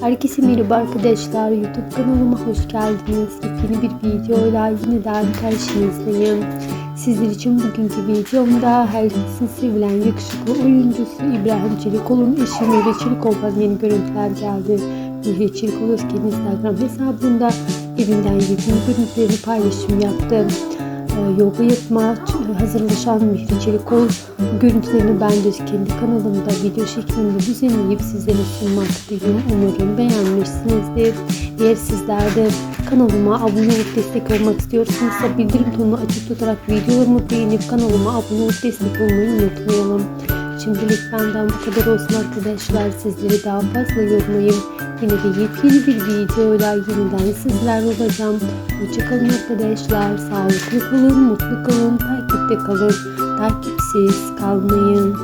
Herkese merhaba arkadaşlar. YouTube kanalıma hoş geldiniz. Yeni bir videoyla yeniden karşınızdayım. Sizler için bugünkü videomda herkesin sevilen yakışıklı oyuncusu İbrahim Çelikol'un eşi Nuri Çelikol'dan yeni görüntüler geldi. Nuri Çelikol Özke'nin Instagram hesabında evinden yeni görüntülerini paylaşım yaptı. Ee, yoga yapma hazırlaşan Mihri Çelikol görüntülerini ben de kendi kanalımda video şeklinde düzenleyip sizlere sunmaktayım. Umarım beğenmişsinizdir. Eğer sizler de kanalıma abone olup destek olmak istiyorsanız bildirim tonunu açık tutarak videolarımı beğenip kanalıma abone olup destek olmayı unutmayalım. Şimdilik benden bu kadar olsun arkadaşlar. Sizleri daha fazla yormayayım. Yine de yepyeni bir videoyla yeniden sizler olacağım. Hoşçakalın arkadaşlar. Sağlıklı kalın, mutlu kalın, takipte kalın. Takipsiz kalmayın.